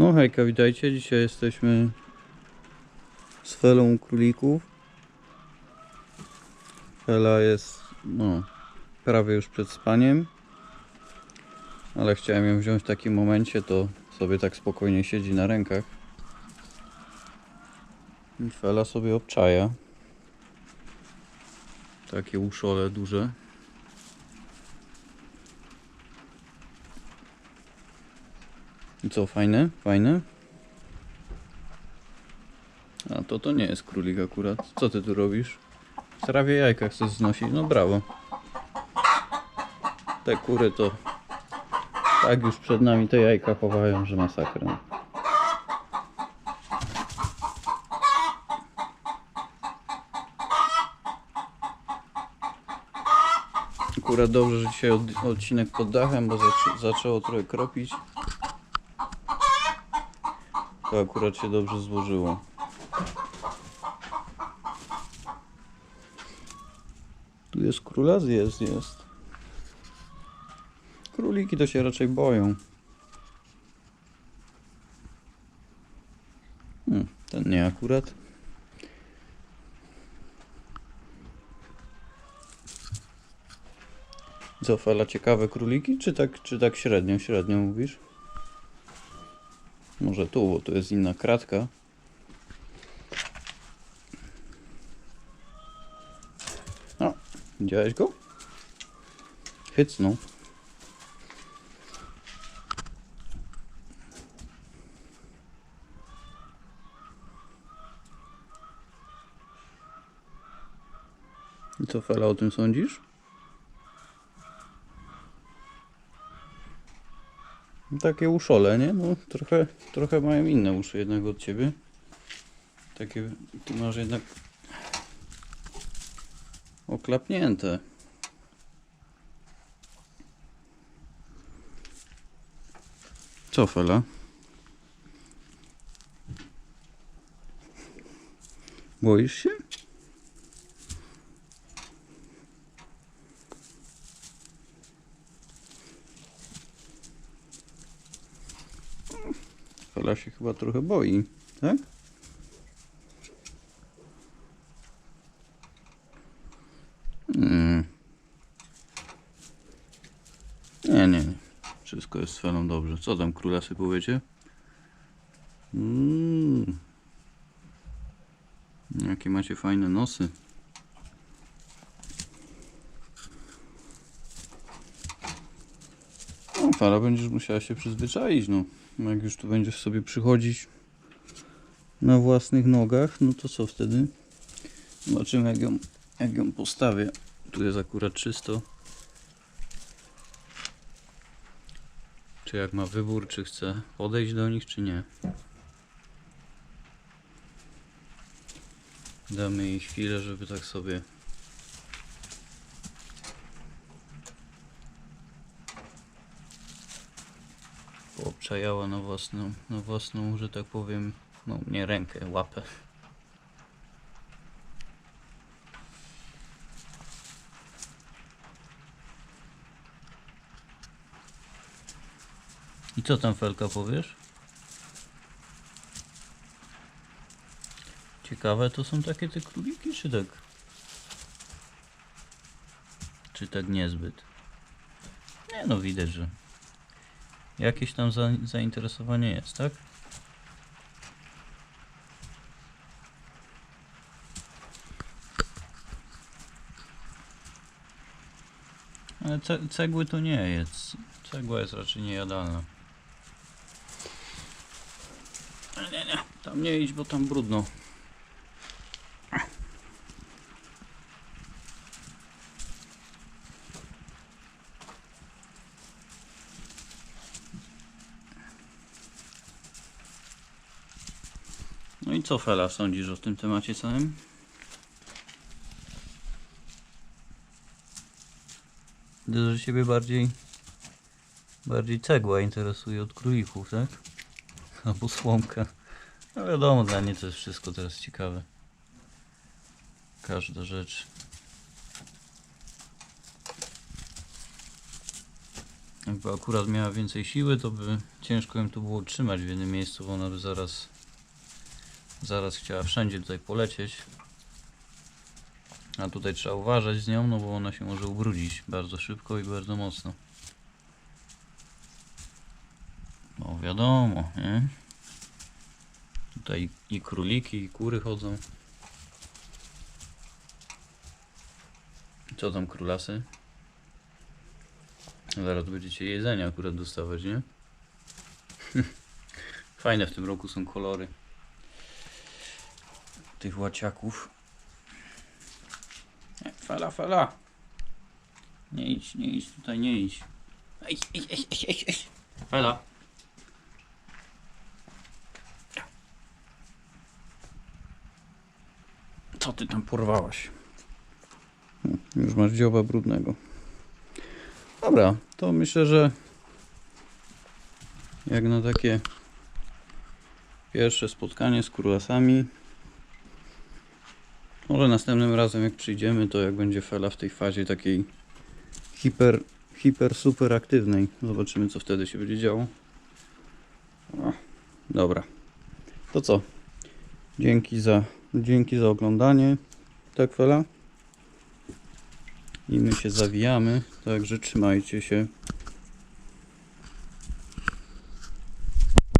No hejka, witajcie. Dzisiaj jesteśmy z Felą Królików. Fela jest no, prawie już przed spaniem. Ale chciałem ją wziąć w takim momencie, to sobie tak spokojnie siedzi na rękach. I Fela sobie obczaja. Takie uszole duże. Co, fajne? Fajne? A to to nie jest królik akurat. Co ty tu robisz? Trawie jajka chcesz znosić? No brawo. Te kury to tak już przed nami te jajka chowają, że masakra. Akurat dobrze, że dzisiaj od, odcinek pod dachem, bo zaczę, zaczęło trochę kropić. To akurat się dobrze złożyło. Tu jest królas? Jest, jest. Króliki to się raczej boją. Hmm, ten nie akurat. Co, fala ciekawe króliki, czy tak, czy tak średnio, średnio mówisz? Może tu, bo tu jest inna kratka. O, widziałeś go? Hycnął. I co Fela o tym sądzisz? Takie uszole, nie? No, trochę, trochę mają inne uszy jednak od ciebie. Takie, ty masz jednak oklapnięte. Co, Fela? Boisz się? Fela się chyba trochę boi, tak? Mm. Nie, nie, nie. Wszystko jest z Felą dobrze. Co tam królasy powiecie? Mm. Jakie macie fajne nosy. Będziesz musiała się przyzwyczaić, no. Jak już tu będziesz sobie przychodzić na własnych nogach, no to co wtedy? Zobaczymy jak ją, jak ją postawię. Tu jest akurat czysto. Czy jak ma wybór, czy chce podejść do nich, czy nie. Damy jej chwilę, żeby tak sobie poobczajała na własną, na własną, że tak powiem, no nie rękę, łapę. I co tam Felka powiesz? Ciekawe to są takie te króliki, czy tak? Czy tak niezbyt? Nie no, widać, że jakieś tam za, zainteresowanie jest, tak? Ale ce cegły to nie jest. Cegła jest raczej niejadalna. Nie, nie, tam nie idź, bo tam brudno. No i co Fela sądzisz o tym temacie całym? Widzę, że bardziej bardziej cegła interesuje od królików, tak? Albo słomka. No wiadomo, dla niej to jest wszystko teraz ciekawe. Każda rzecz. Jakby akurat miała więcej siły, to by ciężko ją tu było trzymać w jednym miejscu, bo ona by zaraz zaraz chciała wszędzie tutaj polecieć. A tutaj trzeba uważać z nią, no bo ona się może ubrudzić bardzo szybko i bardzo mocno. No wiadomo, nie? Tutaj i króliki, i kury chodzą. Co tam królasy? Zaraz będziecie jedzenia akurat dostawać, nie? Fajne w tym roku są kolory tych łaciaków. E, Fala, fala. Nie idź, nie idź, tutaj nie idź. Ej, ej, ej, ej, ej, ej. Fela. Co ty tam porwałaś? Hm, Już masz dzioba brudnego. Dobra, to myślę, że jak na takie pierwsze spotkanie z królasami może następnym razem jak przyjdziemy, to jak będzie fela w tej fazie takiej hiper, hiper super aktywnej. Zobaczymy co wtedy się będzie działo. O, dobra. To co? Dzięki za, dzięki za oglądanie. Tak fela? I my się zawijamy, także trzymajcie się.